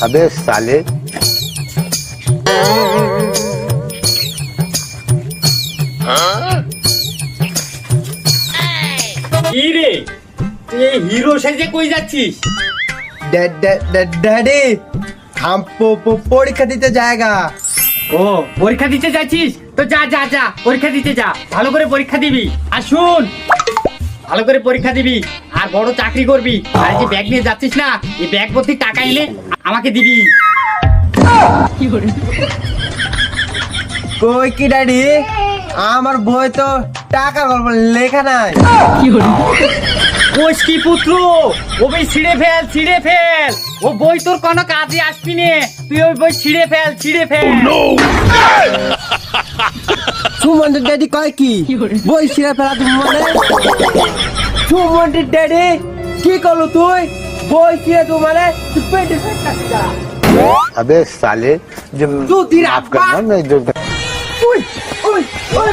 अबे साले কি রে তুই এই হিরো সেজে কই যাচ্ছিস ড্যাডি हम প- প- পরীক্ষা দিতে জায়গা ও পরীক্ষা দিতে যাচ্ছিস তো যা যা যা পরীক্ষা দিতে যা ভালো করে পরীক্ষা দিবি আর শুন ভালো করে পরীক্ষা দিবি আর বড় চাকরি করবি। আর যে ব্যাগ নিয়ে যাচ্ছিস না এই ব্যাগ ভর্তি টাকা এলে আমাকে দিবি। কই কি ড্যাডি আমার বই তো টাকার গল্প লেখা নাই। কোষ কি পুত্র? ও বই ছিঁড়ে ফেল ছিঁড়ে ফেল। ও বই তোর কোনো কাজে আসবি নে। তুই ওই বই ছিঁড়ে ফেল ছিঁড়ে ফেল। সুমন ড্যাডি কয় কি? বই ছিঁড়ে ফেলা তুমি মানে? সুমন ড্যাডি কি করলো তুই বই ছিঁড়ে তুই মানে তুই পেটে ফেটে अबे साले जो तू तेरा माफ करना बाप- मैं जो ওই ওই ওই